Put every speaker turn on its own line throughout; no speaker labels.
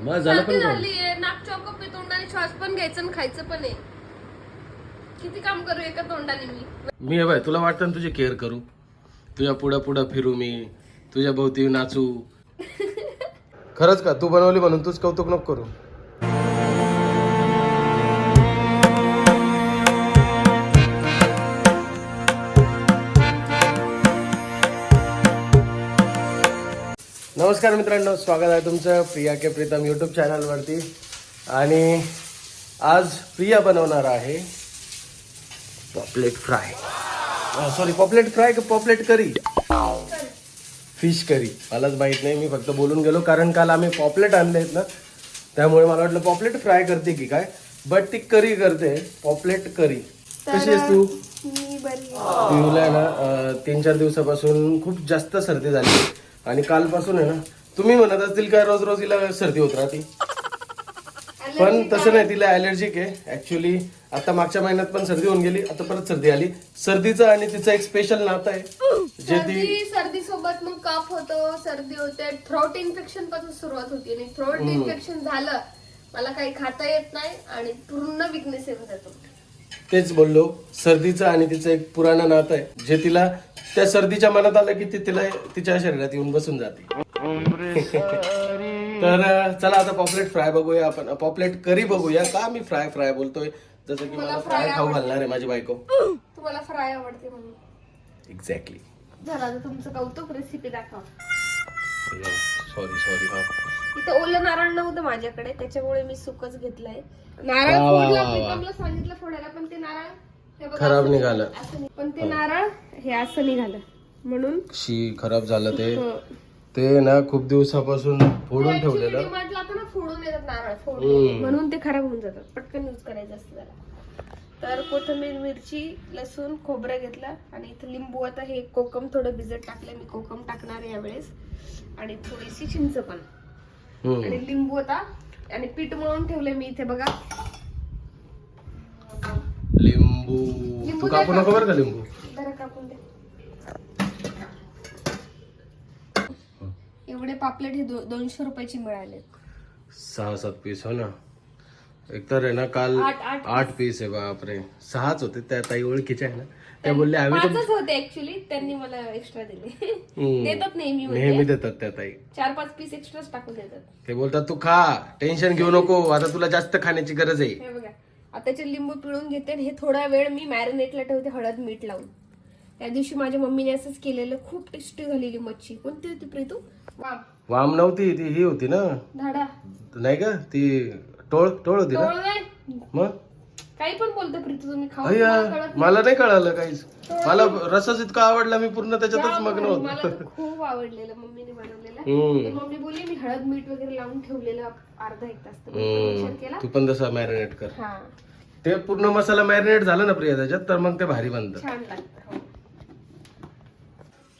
मग झालं पण?
झालीये. नाक चौकप आहे. तोंडाने श्वास पण घ्यायचं आणि खायचं पण आहे. किती काम करू एका तोंडाने मी?
मी हे बाय तुला वाटतं ना तुझी केअर करू? तुझ्या पुढं पुढं फिरू मी. तुझ्या भोवती नाचू. खरंच का? तू बनवली म्हणून तूच कौतुक नको करू. नमस्कार मित्रांनो स्वागत आहे तुमचं प्रिया के प्रीतम यूट्यूब चॅनलवरती आणि आज प्रिया बनवणार आहे पॉपलेट फ्राय सॉरी पॉपलेट फ्राय का पॉपलेट करी फिश करी मलाच माहीत नाही मी फक्त बोलून गेलो कारण काल आम्ही पॉपलेट आणले आहेत ना त्यामुळे मला वाटलं पॉपलेट फ्राय करते की काय? बट ती करी करते पॉपलेट करी कशी आहेस तू? पिऊला ना तीन चार दिवसापासून खूप जास्त सर्दी झाली. आणि कालपासून आहे ना तुम्ही म्हणत असतील काय रोज रोज हिला सर्दी होत राहते. पण तसं नाही तिला अलर्जिक आहे. ऍक्च्युली आता मागच्या महिन्यात पण सर्दी होऊन गेली आता परत सर्दी आली. सर्दीचं आणि तिचं एक स्पेशल नातं आहे. जे ती
सर्दी सर्दी सोबत मग कफ होतो सर्दी होते. थ्रोट इन्फेक्शनपासून सुरुवात होती. आणि थ्रोट इन्फेक्शन झालं मला काही खाता येत नाही आणि पूर्ण विकनेस येऊन जातो
तेच बोललो. सर्दीचं आणि तिचं एक पुराणं नातं आहे. जे तिला त्या सर्दीच्या मनात आलं की ते तिला तिच्या शरीरात येऊन बसून जाते. तर चला आता पॉपलेट फ्राय बघूया आपण. पॉपलेट करी बघूया. का मी फ्राय फ्राय बोलतोय? जसं की मला फ्राय खाऊ घालणार आहे माझी बायको?
तुम्हाला फ्राय आवडते म्हणून.
एक्झॅक्टली
झालं तुमचं कौतुक रेसिपी दाखवा.
सॉरी सॉरी हा.
इथं ओलं नारळ नव्हतं माझ्याकडे त्याच्यामुळे मी सुकच घेतलंय. नारळ
वा, वा,
फोडला
वा, वा.
प्रीतमला सांगितलं फोडायला पण ते नारळ हे बघा,
खराब
असं
निघालं.
असं पण ते नारळ हे असं निघालं. म्हणून
शी खराब झालं ते.
हो.
ते ना खूप दिवसापासून फोडून ठेवलेलं.
आता ना फोडून येतात नारळ फोडून. म्हणून ते खराब होऊन जातात. पटकन यूज करायचं असतं त्याला. तर कोथिंबीर मिरची लसूण खोबरं घेतलं. आणि इथं लिंबू आता हे कोकम थोडं भिजत टाकलं मी कोकम टाकणार आहे यावेळेस. आणि थोडीशी चिंच पण.
हम्म.
आणि लिंबू आता आणि पीठ मळून ठेवले मी इथे बघा.
लिंबू.
लिंबू
कापू नको बरं का लिंबू?
जरा कापून दे. एवढे पापलेट हे दो- दोनशे रुपयाचे मिळाले.
सहा सात पीस हो ना? एकतर आहे ना काल
आठ- आठ
आठ पीस आहे बापरे. सहाच होते त्या ताई ओळखीच्या आहे ना? त्या बोलल्या
पाचच होते ऍक्च्युली त्यांनी मला एक्स्ट्रा दिले.
हम्म.
देतात नेहमी म्हणजे.
नेहमी देतात त्या ताई.
चार पाच पीस एक्स्ट्राच टाकून देतात.
ते बोलतात तू खा टेन्शन घेऊ नको. आता तुला जास्त खाण्याची गरज आहे.
हे बघा. आता त्याचे लिंबू पिळून घेते आणि हे थोडा वेळ मी मॅरिनेटला ठेवते हळद मीठ लावून. त्या दिवशी माझ्या मम्मीने असंच केलेलं खूप टेस्टी झालेली मच्छी. कोणती होती प्रीतू? वा
वाम नव्हती ती ही होती ना?
धाडा.
नाही का? ती टोळ टोळ होती ना?
टोळ नाही.
मग?
काही पण बोलतो प्रीतू तुम्ही खाऊ
अय्या
मला कळत
मला नाही कळालं काहीच. मला रसच इतका आवडला मी पूर्ण त्याच्यातच मग्न.
मला
होतो
तर खूप आवडलेलं मम्मीने बनवलेलं.
हम्म.
तर मम्मी बोलली मी हळद मीठ वगैरे लावून ठेवलेलं अर्धा एक तास तर मी पण विचार केला.
तू पण तसा मॅरिनेट कर.
हा.
ते पूर्ण मसाला मॅरिनेट झाला ना प्रिया त्याच्यात तर मग ते भारी बनतं.
छान लागतं हो.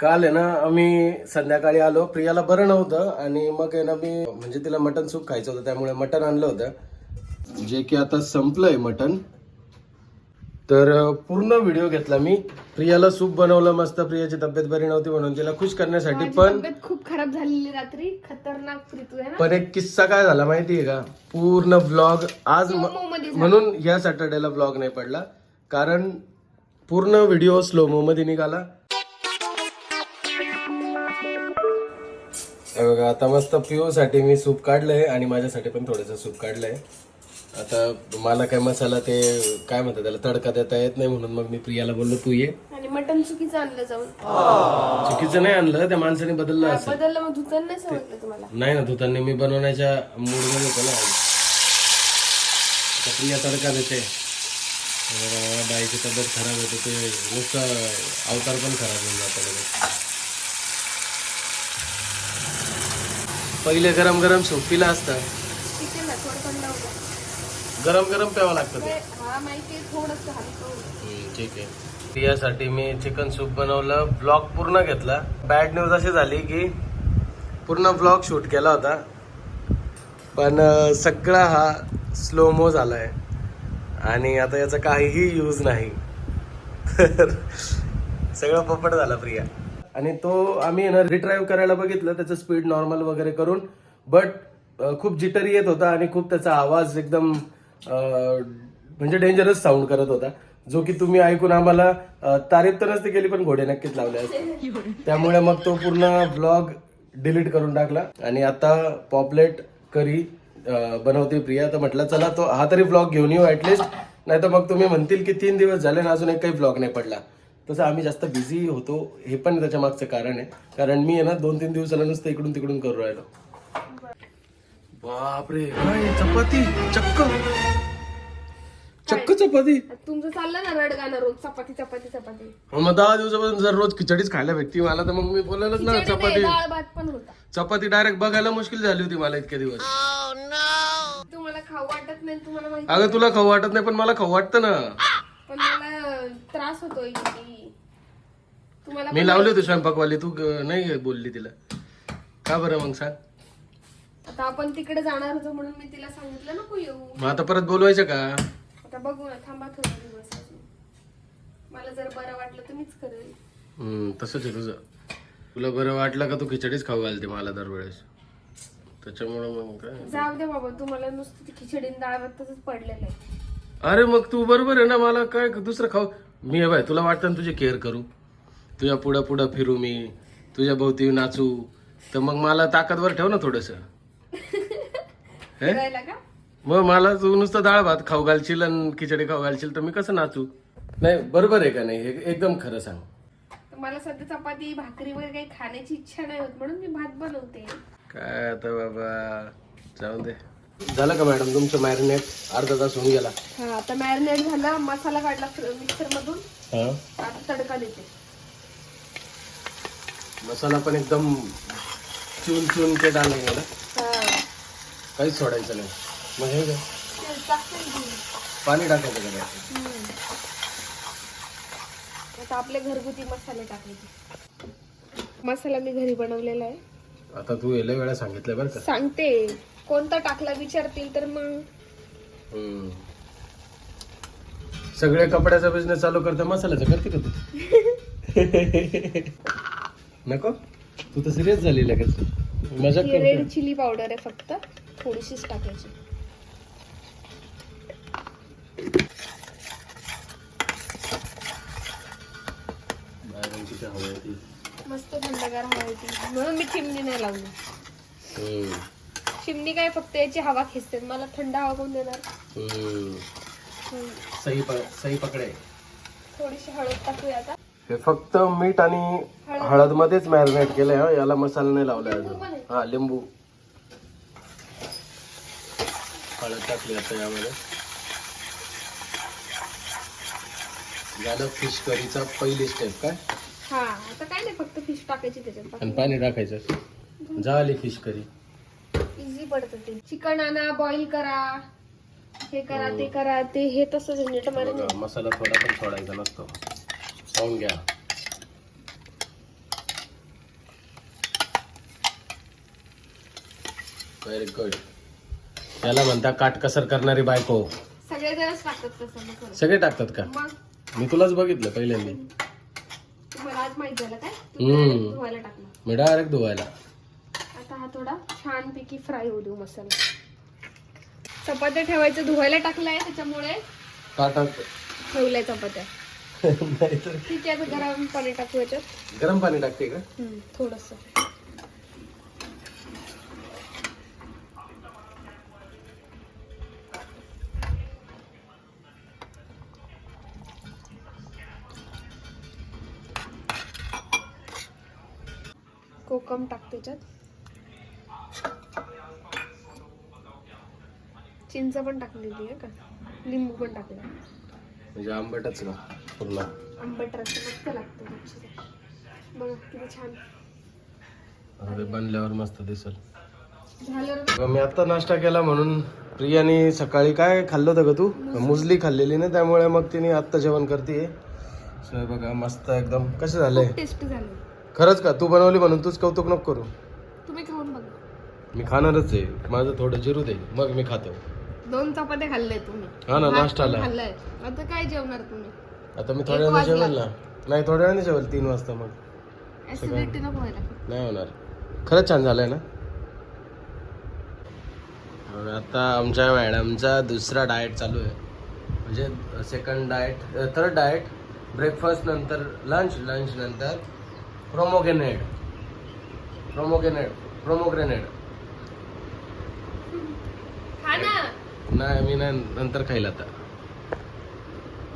काल आहे ना आम्ही संध्याकाळी आलो. प्रियाला बरं नव्हतं आणि मग आहे ना मी म्हणजे तिला मटन सूप खायचं होतं त्यामुळे मटन आणलं होतं. जे की आता संपलंय मटन तर पूर्ण व्हिडिओ घेतला मी. प्रियाला सूप बनवलं मस्त प्रियाची तब्येत बरी नव्हती म्हणून तिला खुश करण्यासाठी पण
खूप खराब झालेली रात्री. खतरनाक प्रीतू आहे ना.
पण एक किस्सा काय झाला माहितीये का? पूर्ण ब्लॉग आज. म्हणून या सॅटर्डेला ब्लॉग नाही पडला. कारण पूर्ण व्हिडिओ स्लो मो मध्ये निघाला. बघा आता मस्त पिओ साठी मी सूप काढलंय आणि माझ्यासाठी पण थोडंसं सूप काढलंय. आता मला काय मसाला ते काय म्हणतात त्याला तडका देता येत नाही म्हणून मग मी प्रियाला बोललो तू ये.
आणि मटन चुकीचं आणलं जाऊन.
चुकीचं नाही आणलं त्या माणसाने बदललं असं
बदललं मग धुताना नाही सांगितलं तुम्हाला?
नाही ना धुतांनी मी बनवण्याच्या मूडमध्ये होतो ना. आता प्रिया तडका देते. बाईची तब्येत खराब होते ते नुसतं अवतार पण खराब होऊन जातं पहिले गरम गरम सूप पिला असता गरम गरम प्यावं लागतं ते.
हा
ठीक आहे. प्रियासाठी मी चिकन सूप बनवलं ब्लॉग पूर्ण घेतला. बॅड न्यूज अशी झाली की पूर्ण ब्लॉग शूट केला होता. पण सगळा हा स्लो मो झाला आहे आणि आता याचा काहीही यूज नाही. तर सगळं पोपट झाला प्रिया. आणि तो आम्ही ना रिट्राईव्ह करायला बघितलं त्याचं स्पीड नॉर्मल वगैरे करून. बट खूप जिटरी येत होता आणि खूप त्याचा आवाज एकदम म्हणजे डेंजरस साऊंड करत होता. जो की तुम्ही ऐकून आम्हाला तारीफ तर नसती केली पण घोडे नक्कीच लावले असते त्यामुळे मग तो पूर्ण ब्लॉग डिलीट करून टाकला. आणि आता पॉपलेट करी बनवते प्रिया. तर म्हटलं चला तो हा तरी ब्लॉग घेऊन येऊ ऍटलिस्ट नाही तर मग तुम्ही म्हणतील की तीन दिवस झाले ना अजून एक काही ब्लॉग नाही पडला. तसं आम्ही जास्त बिझी होतो हे पण त्याच्या मागचं कारण आहे. कारण मी आहे ना दोन तीन दिवसाला नुसतं इकडून तिकडून करू राहिलो. बापरे. काय चपाती? चक्क. चक्क चपाती?
तुमचं चाललं ना रड गाणं रोज चपाती चपाती चपाती.
मग दहा दिवसापासून जर रोज खिचडीच खायला व्यक्ती मला तर मग मी बोलायलाच ना
खिचडी नाही,
चपाती.
डाळ भात पण होता.
चपाती डायरेक्ट बघायला मुश्किल झाली होती मला इतके दिवस.
तुम्हाला खाऊ वाटत नाही तुम्हाला माहिती
अगं तुला खाऊ वाटत नाही पण मला खाऊ वाटतं ना.
पण मला त्रास होतोय की तुम्हाला
मी लावली होती स्वयंपाकवाली तू ग- नाही बोलली तिला. का बरं मग सांग?
आता आपण तिकडे जाणार होतो म्हणून मी तिला सांगितलं नको येऊ.
मग आता परत बोलवायचं का?
आता बघू ना थांबा थोडे दिवस अजून. मला जर बरं वाटलं तर मीच करेल.
हम्म, तसंच आहे तुझं. तुला बरं वाटलं का तू खिचडीच खाऊ घालते मला दरवेळेस? त्याच्यामुळं मग काय?
जाऊ दे बाबा तुम्हाला नुसतं ती खिचडी आणि डाळ भात तसंच पडलेलं आहे.
अरे मग तू बरोबर आहे ना मला काय दुसरं खाऊ? मी हे बाय तुला वाटतं ना तुझी केअर करू? तुझ्या पुढं पुढं फिरू मी तुझ्या भोवती नाचू. तर मग मला ताकदवर ठेव ना थोडस.
का?
मग मला तू नुसतं डाळ भात खाऊ घालशील आणि खिचडी खाऊ घालशील तर मी कसं नाचू? नाही बरोबर आहे का नाही? हे एकदम खरं सांग.
तर मला सध्या चपाती भाकरी वगैरे काही खाण्याची इच्छा नाही होत म्हणून मी भात बनवते.
काय आता बाबा? जाऊ दे. झालं का मॅडम तुमचं मॅरिनेट अर्धा तास होऊन गेला.
हा आता मॅरिनेट झाला मसाला काढला मिक्सर मधून
हा.
आता तडका देते.
मसाला पण एकदम चून चून के टाकला गेला काहीच सोडायचं नाही. मग हे काय. पाणी टाकायचं का त्यात?
हम्म. आता आपले घरगुती मसाले टाकायचे. मसाला मी घरी बनवलेला आहे.
आता तू येल्या वेळा सांगितलं बरं का.
सांगते. कोणता टाकला विचारतील तर मग.
हम्म. सगळे कपड्याचा बिझनेस चालू करता मसाल्याचा करते का तू? नको? तू तर सिरियस झाली लगेच. मजाक
ही
करते
रेड चिली पावडर आहे फक्त. थोडीशीच टाकायची. मस्त थंडगार हवा येते म्हणून मी चिमणी नाही लावली. चिमणी काय फक्त याची हवा खेचते मला थंड हवा कोण देणार
हम्म. सही प सही पकडे
थोडीशी हळद टाकूया आता
हे फक्त मीठ आणि हळद मध्येच मॅरिनेट केलंय हा याला मसाला नाही लावलाय अजून. हा लिंबू हळद टाकली आता यामध्ये. झालं फिश करीचा पहिली स्टेप काय?
हा आता काय नाही फक्त फिश टाकायची त्याच्यात.
आणि पाणी टाकायचं. झाली फिश करी
इझी पडतं ते. चिकन आणा बॉईल करा. हे करा ते करा ते हे तसंच मारे
मसाला थोडा पण सोडायचा नसतो. पाहून घ्या. व्हेरी गुड त्याला म्हणता काटकसर करणारी बायको.
सगळे जणच टाकतात तसं मग खरं.
सगळे टाकतात का?
मग?
मी तुलाच बघितलं पहिल्यांदा.
तुम्हाला आज माहीत झालं काय?
हम्म.
तुम्ही धुवायला टाकला
मी डायरेक्ट धुवायला.
आता हा थोडा छानपैकी फ्राय होऊ देऊ मसाला. चपात्या ठेवायचं धुवायला टाकलाय त्याच्यामुळे.
ताटात
ठेवलाय चपात्या.
नाहीतर
ठीक आहे आता गरम पाणी टाकू याच्यात.
गरम पाणी टाकते का?
थोडस. कोकम टाक त्याच्यात चिंच पण टाकलेली आहे का? लिंबू पण टाकलं.
म्हणजे आंबटच ना पूर्ण.
आंबट मस्त लागतो. बघा किती छान.
ते बनल्यावर मस्त दिसल.
झालं
मी आता नाश्ता केला म्हणून प्रियाने सकाळी काय खाल्लं होतं का तू? मुजली खाल्लेली ना त्यामुळे मग तिने आत्ता जेवण करते बघा मस्त एकदम. कसं झालंय
टेस्ट झालं.
खरंच का? तू बनवली म्हणून तूच कौतुक नको करू.
तुम्ही खाऊन बघा.
मी खाणारच आहे. माझं थोडं जिरू दे. मग मी खातो.
दोन चपात्या खाल्ले तुम्ही.
हा ना
भात पण खाल्लाय. आता काय जेवणार तुम्ही?
आता मी थोड्या वेळाने जेवेल ना. नाही थोड्या वेळाने जेवेल. तीन वाजता मग.
ऍसिडिटी नको व्हायला.
नाही होणार. खरंच छान झालंय ना? आता आमच्या मॅडमचा दुसरा डाएट चालू आहे. म्हणजे second diet third diet breakfast नंतर लंच लंच नंतर प्रोमोगेनेड प्रोमोगेनेड प्रोमोग्रेनेड
खा ना.
नाही मी नाही नंतर खाईल आता.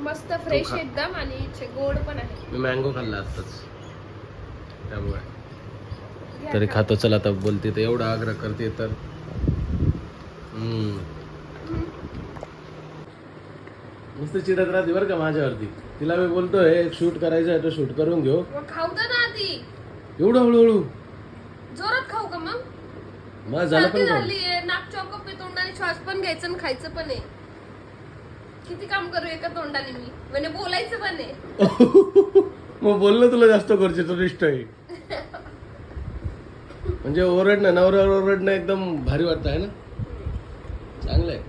मस्त फ्रेश
खा.
एकदम आणि छे- गोड पण आहे.
मी मँगो खाल्ला आत्ताच. त्यामुळे.
घ्या
तरी
खा.
खातो चला आता बोलते तर एवढा आग्रह करते तर. हम्म. नुसतं चिडत राहते बरं का माझ्यावरती. तिला मी बोलतोय शूट करायचं आहे तो शूट करून घेऊ.
मग खाऊ दे आधी
एवढं हळूहळू?
जोरात खाऊ का मग?
मग झालं
सर्दी
पण का?
झालीये नाक चॉकअप आहे तोंडाने श्वास पण घ्यायचं आणि खायचं पण आहे. किती काम करू एका तोंडाने मी? म्हणजे बोलायचं पण आहे.
मग बोललं तुला जास्त गरजेचं निष्ठ आहे. म्हणजे ओरडणं नवऱ्यावर ओरडणं एकदम भारी वाटतं आहे ना? चांगलं आहे